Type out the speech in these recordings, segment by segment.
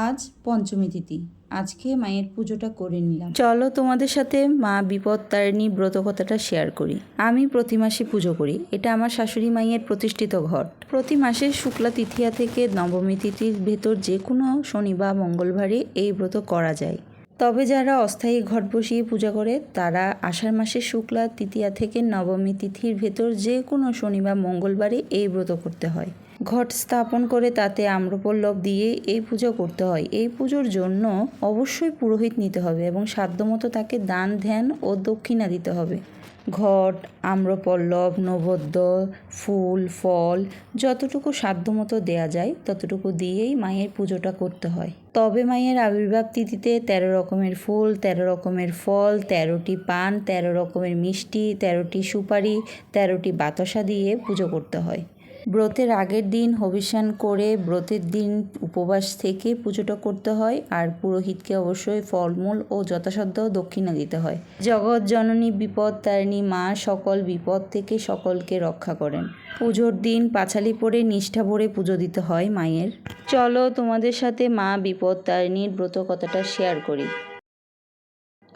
আজ পঞ্চমী তিথি। আজকে মায়ের পুজোটা করে নিলাম। চলো তোমাদের সাথে মা বিপদ তারিণী ব্রত কথাটা শেয়ার করি। আমি প্রতি মাসে পুজো করি। এটা আমার শাশুড়ি মায়ের প্রতিষ্ঠিত ঘর। প্রতি মাসে শুক্লা তৃতীয়া থেকে নবমী তিথির ভেতর যে কোনো শনি বা মঙ্গলবারে এই ব্রত করা যায়। তবে যারা অস্থায়ী ঘট বসিয়ে পূজা করে, তারা আষাঢ় মাসের শুক্লা তৃতীয়া থেকে নবমী তিথির ভেতর যে কোনো শনি বা মঙ্গলবারে এই ব্রত করতে হয়। ঘট স্থাপন করে তাতে আম্রপল্লব দিয়ে এই পুজো করতে হয়। এই পুজোর জন্য অবশ্যই পুরোহিত নিতে হবে এবং সাধ্যমতো তাকে দান, ধ্যান ও দক্ষিণা দিতে হবে। ঘট, আম্রপল্লব নৈবেদ্য ফুল, ফল যতটুকু সাধ্যমতো দেয়া যায় ততটুকু দিয়েই মায়ের পুজোটা করতে হয়। তবে মায়ের আবির্ভাব তিথিতে তেরো রকমের ফুল, তেরো রকমের ফল, তেরোটি পান, তেরো রকমের মিষ্টি, তেরোটি সুপারি, তেরোটি বাতাসা দিয়ে পুজো করতে হয়। ব্রতের আগের দিন হবিষ্যান করে ব্রতের দিন উপবাস থেকে পুজোটা করতে হয় আর পুরোহিতকে অবশ্যই ফলমূল ও যথাসাধ্য দক্ষিণা দিতে হয়। জগৎ জননী বিপদ তারিণী মা সকল বিপদ থেকে সকলকে রক্ষা করেন। পুজোর দিন পাঁচালি পরে নিষ্ঠা ভরে পুজো দিতে হয় মায়ের। চলো তোমাদের সাথে মা বিপদ তারিণীর ব্রত কথাটা শেয়ার করি।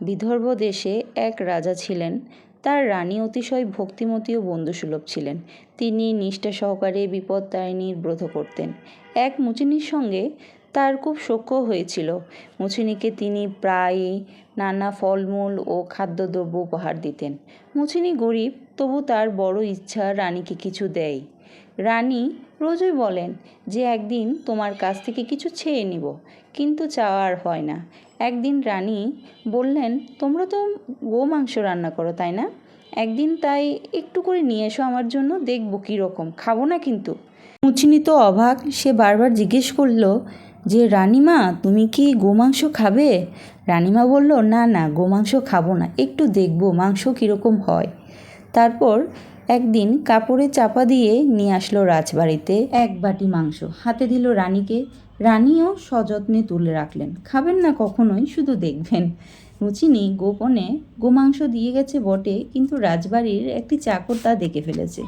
বিদর্ভ দেশে এক রাজা ছিলেন। তার রানী অতিশয় ভক্তিমতী ও বন্ধুসুলভ ছিলেন। তিনি নিষ্ঠা সহকারে বিপদ তারিণীর ব্রত করতেন। এক মুচিনির সঙ্গে তার খুব সখ্য হয়েছিল। মুচিনিকে তিনি প্রায় নানা ফলমূল ও খাদ্যদ্রব্য উপহার দিতেন। মুচিনি গরিব, তবু তার বড় ইচ্ছা রানীকে কিছু দেয়। রানী রোজই বলেন যে একদিন তোমার কাছ থেকে কিছু ছেয়ে নিব, কিন্তু চাওয়া আর হয় না। একদিন রানী বললেন, তোমরা তো গো মাংস রান্না করো, তাই না? একদিন তাই একটু করে নিয়ে এসো আমার জন্য, দেখব কীরকম খাব না কিন্তু। মুচিনি তো অবাক, সে বারবার জিজ্ঞেস করল, যে রানীমা, তুমি কি গোমাংস খাবে? রানীমা বলল, না না গোমাংস খাব না, একটু দেখব মাংস কীরকম হয়। তারপর একদিন কাপড়ে চাপা দিয়ে নিয়ে আসলো রাজবাড়িতে এক বাটি মাংস। হাতে দিল রানীকে। রানীও সযত্নে তুলে রাখলেন। খাবেন না কখনোই, শুধু দেখবেন। রুচিনি গোপনে গোমাংস দিয়ে গেছে বটে, কিন্তু রাজবাড়ির একটি চাকর তা দেখে ফেলেছে।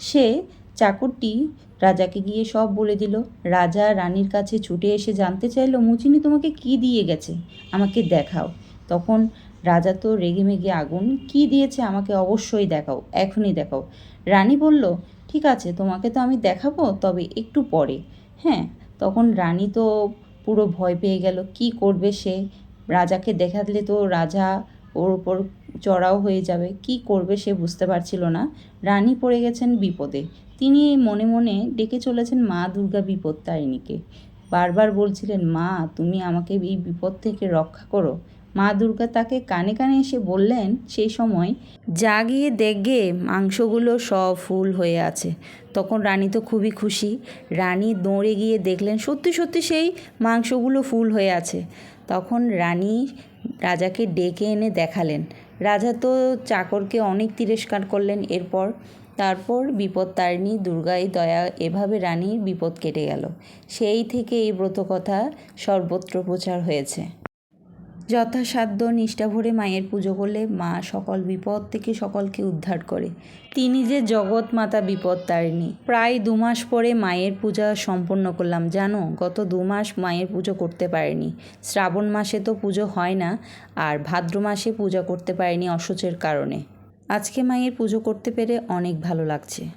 সে চাকরটি রাজাকে গিয়ে সব বলে দিল। রাজা রানীর কাছে ছুটে এসে জানতে চাইলো, মুচিনি তোমাকে কি দিয়ে গেছে? আমাকে দেখাও। তখন রাজা তো রেগে মেগে আগুন, কি দিয়েছে আমাকে অবশ্যই দেখাও, এখনই দেখাও। রানী বলল, ঠিক আছে, তোমাকে তো আমি দেখাবো, তবে একটু পরে। হ্যাঁ। তখন রানী তো পুরো ভয় পেয়ে গেল, কি করবে সে? রাজাকে দেখালে তো রাজা ওর ওপর চড়াও হয়ে যাবে, কি করবে সে বুঝতে পারছিল না। রানী পড়ে গেছেন বিপদে। তিনি মনে মনে ডেকে চলেছেন মা দুর্গা বিপদ তারিণীকে বারবার বলছিলেন, মা, তুমি আমাকে এই বিপদ থেকে রক্ষা করো। মা দুর্গা তাকে কানে কানে এসে বললেন, সেই সময় যা গিয়ে দেখগে মাংসগুলো সব ফুল হয়ে আছে। তখন রানী তো খুবই খুশি। রানী দৌড়ে গিয়ে দেখলেন, সত্যি সত্যি সেই মাংসগুলো ফুল হয়ে আছে। তখন রানী রাজাকে ডেকে এনে দেখালেন। রাজা তো চাকরকে অনেক তিরস্কার করলেন এরপর। তারপর বিপদ তারিণী দুর্গাই দয়া, এভাবে রানীর বিপদ কেটে গেল। সেই থেকে এই ব্রতকথা সর্বত্র প্রচার হয়েছে। যথাসাধ্য নিষ্ঠা ভরে মায়ের পুজো করলে মা সকল বিপদ থেকে সকলকে উদ্ধার করে। তিনি যে জগৎ মাতা বিপদ তারিণী। প্রায় দু মাস পরে মায়ের পূজা সম্পন্ন করলাম। জানো, গত দু মাস মায়ের পুজো করতে পারিনি। শ্রাবণ মাসে তো পুজো হয় না, আর ভাদ্র মাসে পূজা করতে পারিনি অসুচের কারণে। আজকে মায়ের পুজো করতে পেরে অনেক ভালো লাগছে।